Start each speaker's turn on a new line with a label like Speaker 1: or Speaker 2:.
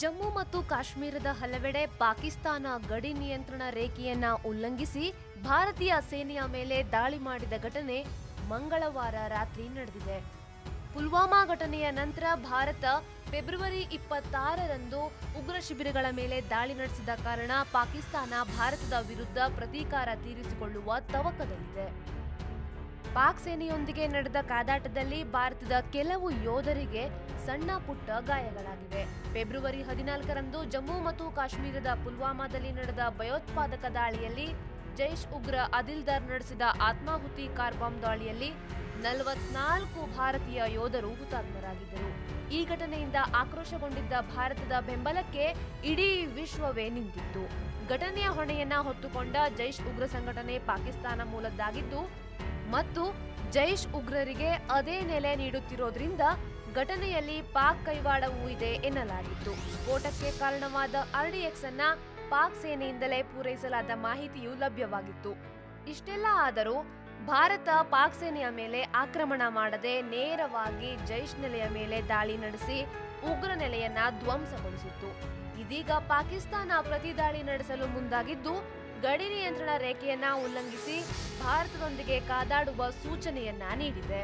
Speaker 1: ಜಮ್ಮು ಮತ್ತು ಕಾಶ್ಮೀರದ ಹಲವೆಡೆ ಪಾಕಿಸ್ತಾನ ಗಡಿ ನಿಯಂತ್ರಣ ರೇಖೆಯನ್ನ ಉಲ್ಲಂಘಿಸಿ ಭಾರತೀಯ ಸೇನೆಯ ಮೇಲೆ ದಾಳಿ ಮಾಡಿದ ಘಟನೆ ಮಂಗಳವಾರ ರಾತ್ರಿ ನಡೆದಿದೆ. ಪುಲ್ವಾಮಾ ಘಟನೆಯ ನಂತರ ಭಾರತ ಫೆಬ್ರವರಿ ಇಪ್ಪತ್ತಾರರಂದು ಉಗ್ರ ಶಿಬಿರಗಳ ಮೇಲೆ ದಾಳಿ ನಡೆಸಿದ ಕಾರಣ ಪಾಕಿಸ್ತಾನ ಭಾರತದ ವಿರುದ್ಧ ಪ್ರತೀಕಾರ ತೀರಿಸಿಕೊಳ್ಳುವ ತವಕದಲ್ಲಿದೆ. ಪಾಕ್ ಸೇನೆಯೊಂದಿಗೆ ನಡೆದ ಕಾದಾಟದಲ್ಲಿ ಭಾರತದ ಕೆಲವು ಯೋಧರಿಗೆ ಸಣ್ಣ ಪುಟ್ಟ ಗಾಯಗಳಾಗಿವೆ. ಫೆಬ್ರವರಿ ಹದಿನಾಲ್ಕರಂದು ಜಮ್ಮು ಮತ್ತು ಕಾಶ್ಮೀರದ ಪುಲ್ವಾಮಾದಲ್ಲಿ ನಡೆದ ಭಯೋತ್ಪಾದಕ ದಾಳಿಯಲ್ಲಿ ಜೈಷ್ ಉಗ್ರ ಅದಿಲ್ದಾರ್ ನಡೆಸಿದ ಆತ್ಮಾಹುತಿ ಕಾರ್ ಬಾಂಬ್ ದಾಳಿಯಲ್ಲಿ ನಲವತ್ನಾಲ್ಕು ಭಾರತೀಯ ಯೋಧರು ಹುತಾತ್ಮರಾಗಿದ್ದರು. ಈ ಘಟನೆಯಿಂದ ಆಕ್ರೋಶಗೊಂಡಿದ್ದ ಭಾರತದ ಬೆಂಬಲಕ್ಕೆ ಇಡೀ ವಿಶ್ವವೇ ನಿಂತಿತ್ತು. ಘಟನೆಯ ಹೊಣೆಯನ್ನ ಹೊತ್ತುಕೊಂಡ ಜೈಷ್ ಉಗ್ರ ಸಂಘಟನೆ ಪಾಕಿಸ್ತಾನ ಮೂಲದ್ದಾಗಿದ್ದು ಮತ್ತು ಜೈಷ್ ಉಗ್ರರಿಗೆ ಅದೇ ನೆಲೆ ನೀಡುತ್ತಿರೋದ್ರಿಂದ ಘಟನೆಯಲ್ಲಿ ಪಾಕ್ ಕೈವಾಡವೂ ಇದೆ ಎನ್ನಲಾಗಿತ್ತು. ಸ್ಫೋಟಕ್ಕೆ ಕಾರಣವಾದ ಆರ್ಡಿಎಕ್ಸ್ ಅನ್ನ ಪಾಕ್ ಸೇನೆಯಿಂದಲೇ ಪೂರೈಸಲಾದ ಮಾಹಿತಿಯೂ ಲಭ್ಯವಾಗಿತ್ತು. ಇಷ್ಟೆಲ್ಲ ಆದರೂ ಭಾರತ ಪಾಕ್ ಸೇನೆಯ ಮೇಲೆ ಆಕ್ರಮಣ ಮಾಡದೆ ನೇರವಾಗಿ ಜೈಷ್ ನೆಲೆಯ ಮೇಲೆ ದಾಳಿ ನಡೆಸಿ ಉಗ್ರ ನೆಲೆಯನ್ನ ಧ್ವಂಸಗೊಳಿಸಿತ್ತು. ಇದೀಗ ಪಾಕಿಸ್ತಾನ ಪ್ರತಿದಾಳಿ ನಡೆಸಲು ಮುಂದಾಗಿದ್ದು ಗಡಿ ನಿಯಂತ್ರಣ ರೇಖೆಯನ್ನ ಉಲ್ಲಂಘಿಸಿ ಭಾರತದೊಂದಿಗೆ ಕಾದಾಡುವ ಸೂಚನೆಯನ್ನ ನೀಡಿದೆ.